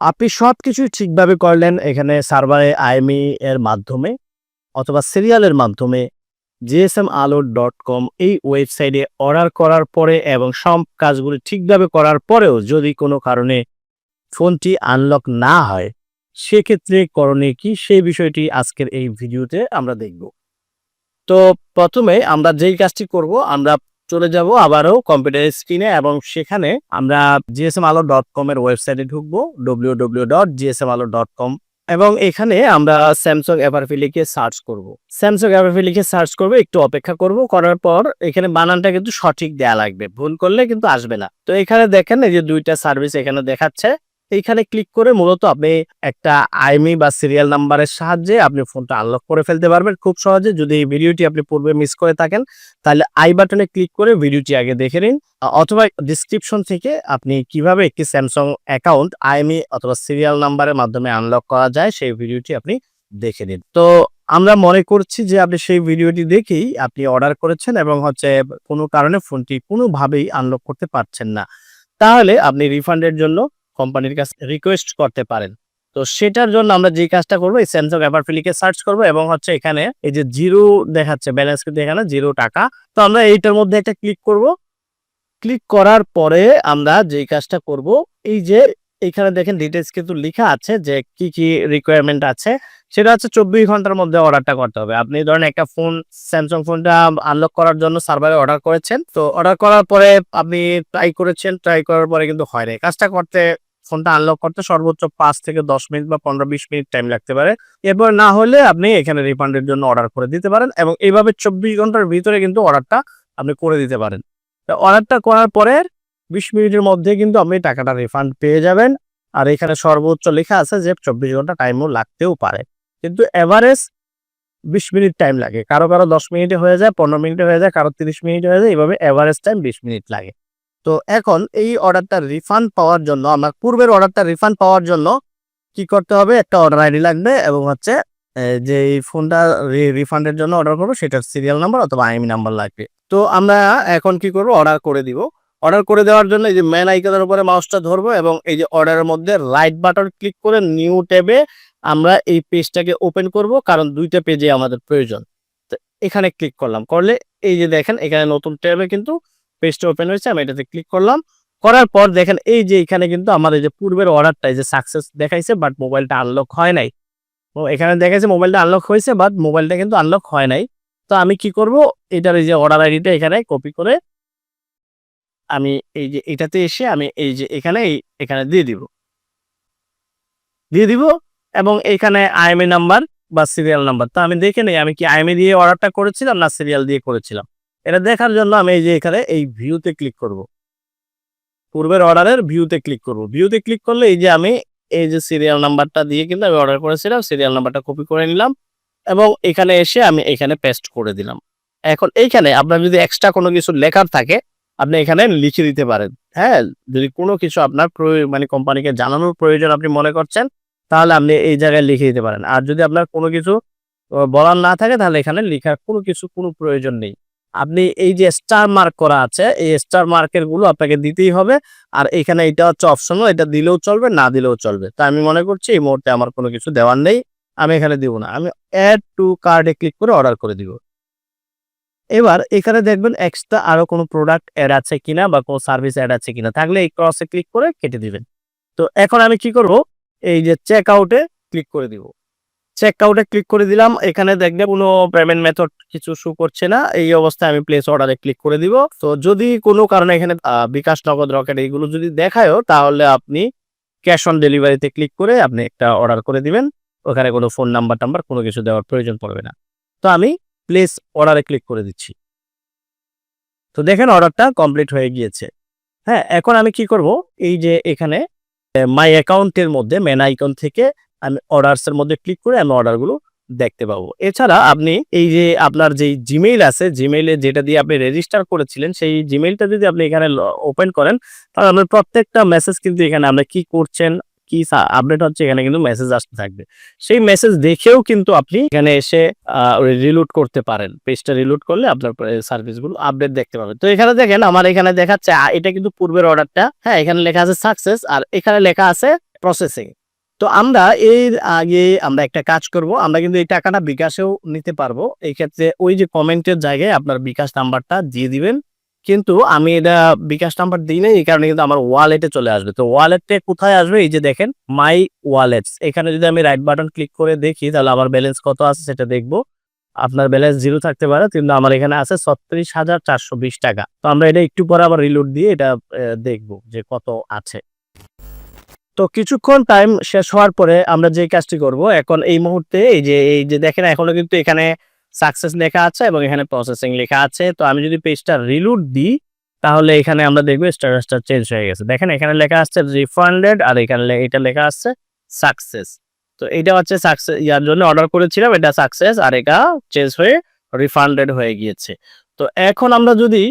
আপনি সব কিছুই ঠিকভাবে করলেন এখানে সার্ভারে আইএমই এর মাধ্যমে অথবা সিরিয়ালের মাধ্যমে জিএসএম আলো ডট কম এই ওয়েবসাইটে অর্ডার করার পরে এবং সব কাজগুলি ঠিকভাবে করার পরেও যদি কোনো কারণে ফোনটি আনলক না হয়, সেক্ষেত্রে করণীয় কি? সেই বিষয়টি আজকের এই ভিডিওতে আমরা দেখব। তো প্রথমে আমরা যেই কাজটি করব, আমরা চলে যাব আবারও কম্পিউটার স্ক্রিনে এবং সেখানে আমরা জিএসএম আলো ডট কম এর ওয়েবসাইটে ঢুকবো W W dot GSM Alo dot com এবং এখানে আমরা স্যামসাং এভারফি লিখে সার্চ করব। স্যামসং এভারফি লিখে সার্চ করব, একটু অপেক্ষা করব, করার পর এখানে বানানটা কিন্তু সঠিক দেয়া লাগবে। ভুল করলে কিন্তু আসবে না। তো এখানে দেখেন এই যে দুইটা সার্ভিস এখানে দেখাচ্ছে। এইখানে ক্লিক করে মূলত আপনি একটা আইমি বা সিরিয়াল নাম্বারের সাহায্যে আপনি ফোনটা আনলক করে ফেলতে পারবেন। খুব সহজে যদি এই ভিডিওটি আপনি পূর্বে মিস করে থাকেন, তাহলে আই বাটনে ক্লিক করে ভিডিওটি আগে দেখে নিন। অথবা ডিসক্রিপশন থেকে আপনি কীভাবে একটি স্যামসাং অ্যাকাউন্ট আইমি অথবা সিরিয়াল নাম্বারের মাধ্যমে আনলক করা যায়, সেই ভিডিওটি আপনি দেখে নিন। তো আমরা মনে করছি যে আপনি সেই ভিডিওটি দেখেই আপনি অর্ডার করেছেন এবং হচ্ছে কোনো কারণে ফোনটি কোনোভাবেই আনলক করতে পারছেন না। তাহলে আপনি রিফান্ডের জন্য কোম্পানির কাছে রিকোয়েস্ট করতে পারেন। তো সেটার জন্য আমরা যে কাজটা করব, এই স্যামসাং অ্যাপারফিলিকে সার্চ করব এবং হচ্ছে এখানে এই যে জিরো দেখাচ্ছে ব্যালেন্স কিন্তু এখানে জিরো টাকা। তো আমরা এইটার মধ্যে একটা ক্লিক করব। ক্লিক করার পরে আমরা যেই কাজটা করব, এই যে এখানে দেখেন ডিটেলস কিন্তু লেখা আছে যে কি কি রিকোয়ারমেন্ট আছে। সেটা হচ্ছে চব্বিশ ঘণ্টার মধ্যে অর্ডারটা করতে হবে। আপনি ধরেন একটা ফোন স্যামসাং ফোনটা আনলক করার জন্য সার্ভারে অর্ডার করেছেন। তো অর্ডার করার পরে আপনি ট্রাই করেছেন ট্রাই করার পরে কিন্তু হয় নাই। কাজটা করতে ফোনটা আনলক করতে সর্বোচ্চ পাঁচ থেকে দশ মিনিট বা পনেরো বিশ মিনিট টাইম লাগতে পারে। এরপর না হলে আপনি এখানে রিফান্ডের জন্য অর্ডার করে দিতে পারেন এবং এইভাবে চব্বিশ ঘণ্টার ভিতরে কিন্তু অর্ডারটা আপনি করে দিতে পারেন। অর্ডারটা করার পরে বিশ মিনিটের মধ্যে কিন্তু আপনি টাকাটা রিফান্ড পেয়ে যাবেন। আর এখানে সর্বোচ্চ লেখা আছে যে চব্বিশ ঘণ্টা টাইমও লাগতেও পারে। কিন্তু এভারেজ বিশ মিনিট টাইম লাগে। কারও কারও দশ মিনিটে হয়ে যায়, পনেরো মিনিটে হয়ে যায়, কারও তিরিশ মিনিটে হয়ে যায়, এইভাবে এভারেজ টাইম বিশ মিনিট লাগে। তো এখন এই অর্ডারটা রিফান্ড পাওয়ার জন্য, আমার পূর্বের অর্ডারটা রিফান্ড পাওয়ার জন্য কি করতে হবে? একটা অর্ডার আইডি লাগবে এবং হচ্ছে যে এই ফোনটা রিফান্ডের জন্য অর্ডার করব সেটার সিরিয়াল নাম্বার অথবা আইএমই নাম্বার লাগবে। তো আমরা এখন কি করব? অর্ডার করে দিব। অর্ডার করে দেওয়ার জন্য এই যে মেন আইকনের উপরে মাউসটা ধরবো এবং এই যে অর্ডারের মধ্যে রাইট বাটন ক্লিক করে নিউ ট্যাবে আমরা এই পেজটাকে ওপেন করব, কারণ দুইটা পেজে আমাদের প্রয়োজন। তো এখানে ক্লিক করলাম। করলে এই যে দেখেন, এখানে নতুন ট্যাবে কিন্তু পেজটা ওপেন হয়েছে, আমি এটাতে ক্লিক করলাম। করার পর দেখেন, এই যে এখানে কিন্তু আমার এই যে পূর্বের অর্ডারটা যে সাকসেস দেখাইছে বাট মোবাইলটা আনলক হয় নাই। ও এখানে দেখাইছে মোবাইলটা আনলক হয়েছে বাট মোবাইলটা কিন্তু আনলক হয় নাই। তো আমি কি করব? এটার এই যে অর্ডার আইডিটা এখানে কপি করে আমি এই যে এটাতে এসে আমি এই যে এখানে এখানে দিয়ে দিব। দিয়ে দিব, এবং এখানে আইএমএ নাম্বার বা সিরিয়াল নাম্বার তো আমি দেখে নেই, আমি কি আইএমএ দিয়ে অর্ডারটা করেছিলাম না সিরিয়াল দিয়ে করেছিলাম? এটা দেখার জন্য আমি এই যে এখানে এই ভিউতে ক্লিক করব। পূর্বের অর্ডারের ভিউতে ক্লিক করব। ভিউতে ক্লিক করলে এই যে আমি এই যে সিরিয়াল নাম্বারটা দিয়ে কিন্তু আমি অর্ডার করেছিলাম সিরিয়াল নাম্বারটা কপি করে নিলাম এবং এখানে এসে আমি এখানে পেস্ট করে দিলাম। এখন এইখানে আপনার যদি এক্সট্রা কোনো কিছু লেখার থাকে, আপনি এখানে লিখে দিতে পারেন। হ্যাঁ যদি কোনো কিছু আপনার মানে কোম্পানিকে জানানোর প্রয়োজন আপনি মনে করছেন, তাহলে আপনি এই জায়গায় লিখে দিতে পারেন। আর যদি আপনার কোনো কিছু বলার না থাকে, তাহলে এখানে লেখার কোনো কিছু, কোনো প্রয়োজন নেই। আপনি এই যে স্টার মার্ক করা আছে, এই স্টার মার্কেরগুলো আপনাকে দিতেই হবে। আর এখানে এটা হচ্ছে অপশনাল এটা দিলেও চলবে, না দিলেও চলবে। তা আমি মনে করছি এই মুহূর্তে আমার কোনো কিছু দেওয়ার নেই। আমি এখানে দিব না। আমি অ্যাড টু কার্ডে ক্লিক করে অর্ডার করে দিব। এবার এখানে দেখবেন এক্সট্রা আরও কোনো প্রোডাক্ট অ্যাড আছে কিনা বা কোনো সার্ভিস অ্যাড আছে কিনা। থাকলে এই ক্রসে ক্লিক করে কেটে দিবেন। তো এখন আমি কি করব? এই যে চেক আউটে ক্লিক করে দিব। চেক আউটে ক্লিক করে দিলাম। এখানে দেখবে কোনো পেমেন্ট মেথড কিছু শো করছে না। এই অবস্থায় আমি প্লেস অর্ডারে ক্লিক করে দিব। তো যদি কোনো কারণে এখানে বিকাশ নগদ রকেট এইগুলো যদি দেখায়ও, তাহলে আপনি ক্যাশ অন ডেলিভারিতে ক্লিক করে আপনি একটা অর্ডার করে দিবেন। ওখানে কোনো ফোন নাম্বার টাম্বার কোনো কিছু দেওয়ার প্রয়োজন পড়বে না। তো আমি প্লেস অর্ডারে ক্লিক করে দিচ্ছি। তো দেখেন অর্ডারটা কমপ্লিট হয়ে গিয়েছে। হ্যাঁ এখন আমি কি করব? এই যে এখানে মাই অ্যাকাউন্টের মধ্যে মেন আইকন থেকে আমি অর্ডারস এর মধ্যে ক্লিক করে আমি অর্ডারগুলো দেখতে পাবো। এছাড়া আপনি এই যে আপনার যেই জিমেইল আছে জিমেইলে যেটা দিয়ে আপনি রেজিস্টার করেছিলেন, সেই জিমেইলটা যদি আপনি এখানে ওপেন করেন, তাহলে আপনার প্রত্যেকটা মেসেজ কিন্তু এখানে আপনি কি করছেন, কি আপডেট হচ্ছে, এখানে কিন্তু মেসেজ আসতে থাকবে। সেই মেসেজ দেখেও কিন্তু আপনি এখানে এসে রিলুট করতে পারেন। পেজটা রিলুট করলে আপনার সার্ভিসগুলো আপডেট দেখতে পাবেন। তো এখানে দেখেন, আমার এখানে দেখাচ্ছে এটা কিন্তু পূর্বের অর্ডারটা হ্যাঁ এখানে লেখা আছে সাকসেস আর এখানে লেখা আছে প্রসেসিং তো আমরা এর আগে আমরা একটা কাজ করব, আমরা কিন্তু এই টাকাটা বিকাশেও নিতে পারব। এই ক্ষেত্রে ওই যে কমেন্টের জায়গায় আপনার বিকাশ নাম্বারটা দিয়ে দিবেন। কিন্তু আমি এটা বিকাশ নাম্বার দিই নাই, এই কারণে কিন্তু আমার ওয়ালেটে চলে আসবে। তো ওয়ালেটে কোথায় আসবে? এই যে দেখেন, মাই ওয়ালেটস। এখানে যদি আমি রাইট বাটন ক্লিক করে দেখি, তাহলে আমার ব্যালেন্স কত আছে সেটা দেখব। আপনার ব্যালেন্স জিরো থাকতে পারে, কিন্তু আমার এখানে আছে ছত্রিশ হাজার চারশো বিশ টাকা। তো আমরা এটা একটু পরে আবার রিলোড দিয়ে এটা দেখব যে কত আছে। তো কিছুক্ষণ টাইম শেষ হওয়ার পরে আমরা যে কাজটি করব, এখন এই মুহূর্তে এই যে এই যে দেখেন এখনও কিন্তু এখানে সাকসেস লেখা আছে এবং এখানে প্রসেসিং লেখা আছে। তো আমি যদি পেজটা রিলোড দিই, তাহলে এখানে আমরা দেখব স্ট্যাটাসটা চেঞ্জ হয়ে গেছে। দেখেন এখানে লেখা আসছে রিফান্ডেড আর এখানে এটা লেখা আসছে সাকসেস তো এটা হচ্ছে সাকসেস ইয়ার জন্য অর্ডার করেছিলাম, এটা সাকসেস আর এটা চেঞ্জ হয়ে রিফান্ডেড হয়ে গিয়েছে। তো এখন আমরা যদি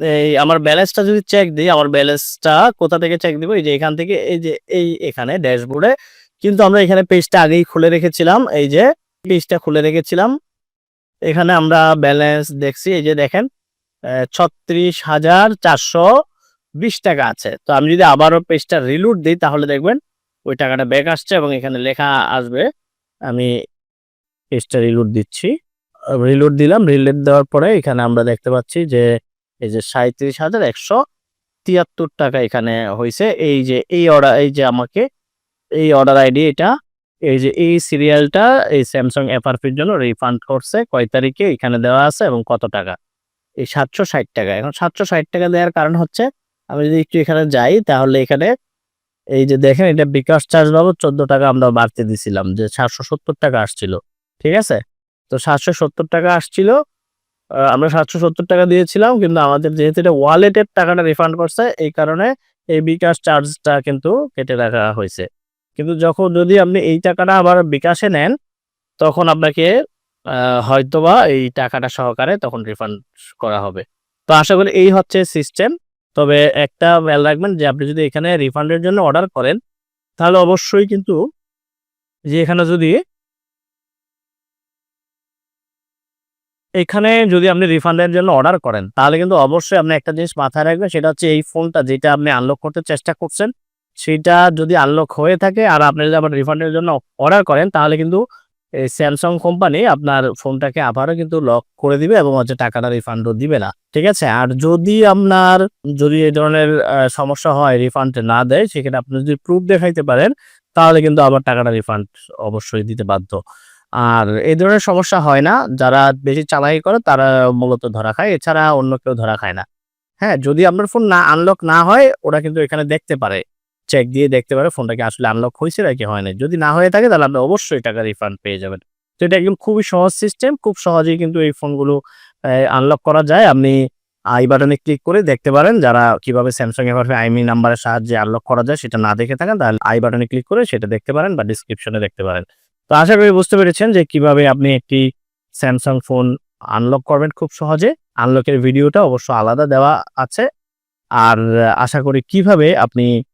এই আমার ব্যালেন্সটা যদি চেক দিই, আমার ব্যালেন্সটা কোথা থেকে চেক দিব? এই যে এখান থেকে, এই যে এই এখানে ড্যাশবোর্ডে কিন্তু আমরা এখানে পেজটা আগেই খুলে রেখেছিলাম, এই যে পেজটা খুলে রেখেছিলাম। এখানে আমরা ব্যালেন্স দেখছি, এই যে দেখেন ছত্রিশ হাজার চারশো বিশ টাকা আছে। তো আমি যদি আবারও পেজটা রিলুট দিই, তাহলে দেখবেন ওই টাকাটা ব্যাক আসছে এবং এখানে লেখা আসবে, আমি পেজটা রিলুট দিচ্ছি। রিলুট দিলাম রিলোড দেওয়ার পরে এখানে আমরা দেখতে পাচ্ছি যে এই যে সাঁত্রিশ হাজার একশো তিয়াত্তর টাকা এখানে হয়েছে এই যে, এই অর্ডার এই যে আমাকে, এই অর্ডার আইডি এটা, এই যে এই সিরিয়ালটা এই স্যামসাং এফআরপির জন্য রিফান্ড করছে। কয় তারিখে এখানে দেওয়া আছে এবং কত টাকা? এই সাতশো ষাট টাকা। এখন সাতশো ষাট টাকা দেওয়ার কারণ হচ্ছে, আমি যদি একটু এখানে যাই তাহলে এখানে, এই যে দেখেন এটা বিকাশ চার্জ বাবদ চোদ্দ টাকা আমরা বাড়তে দিছিলাম, যে সাতশো সত্তর টাকা আসছিল। ঠিক আছে? তো সাতশো সত্তর টাকা আসছিল আমরা সাতশো সত্তর টাকা দিয়েছিলাম, কিন্তু আমাদের যেহেতু এটা ওয়ালেটের টাকাটা রিফান্ড করছে, এই কারণে এই বিকাশ চার্জটা কিন্তু কেটে রাখা হয়েছে। কিন্তু যখন যদি আপনি এই টাকাটা আবার বিকাশে নেন, তখন আপনাকে হয়তোবা এই টাকাটা সহকারে তখন রিফান্ড করা হবে। তো আশা করি এই হচ্ছে সিস্টেম তবে একটা খেয়াল রাখবেন যে আপনি যদি এখানে রিফান্ডের জন্য অর্ডার করেন, তাহলে অবশ্যই কিন্তু যে এখানে যদি এখানে যদি আপনি রিফান্ডের জন্য অর্ডার করেন, তাহলে কিন্তু অবশ্যই আপনি একটা জিনিস মাথায় রাখবেন, সেটা হচ্ছে এই ফোনটা যেটা আপনি আনলক করতে চেষ্টা করছেন, সেটা যদি আনলক হয়ে থাকে আর আপনি যদি আবার রিফান্ডের জন্য অর্ডার করেন, তাহলে কিন্তু এই স্যামসাং কোম্পানি আপনার ফোনটাকে আবারও কিন্তু লক করে দিবে এবং হচ্ছে টাকাটা রিফান্ডও দিবে না। ঠিক আছে? আর যদি আপনার, যদি এই ধরনের সমস্যা হয় রিফান্ড না দেয় সেখানে আপনি যদি প্রুফ দেখাইতে পারেন, তাহলে কিন্তু আবার টাকাটা রিফান্ড অবশ্যই দিতে বাধ্য। আর এই ধরনের সমস্যা হয় না। যারা বেশি চালাকি করে, তারা মূলত ধরা খায়। এছাড়া অন্য কেউ ধরা খায় না। হ্যাঁ যদি আপনার ফোন না আনলক না হয়, ওরা কিন্তু এখানে দেখতে পারে। চেক দিয়ে দেখতে পারে ফোনটা কি আসলে আনলক হয়েছে নাকি হয় না যদি না হয়ে থাকে, তাহলে আপনি অবশ্যই টাকা রিফান্ড পেয়ে যাবেন। তো এটা একদম খুবই সহজ সিস্টেম খুব সহজেই কিন্তু এই ফোনগুলো আনলক করা যায়। আপনি আই বাটনে ক্লিক করে দেখতে পারেন। যারা কীভাবে স্যামসাং এর আইমি নাম্বারের সাহায্যে আনলক করা যায়, সেটা না দেখে থাকেন, তাহলে আই বাটনে ক্লিক করে সেটা দেখতে পারেন বা ডিসক্রিপশনে দেখতে পারেন। তো আশা করি বুঝতে পেরেছেন যে কীভাবে আপনি একটি স্যামসাং ফোন আনলক করবেন খুব সহজে। আনলকের ভিডিওটা অবশ্য আলাদা দেওয়া আছে। আর আশা করি কীভাবে আপনি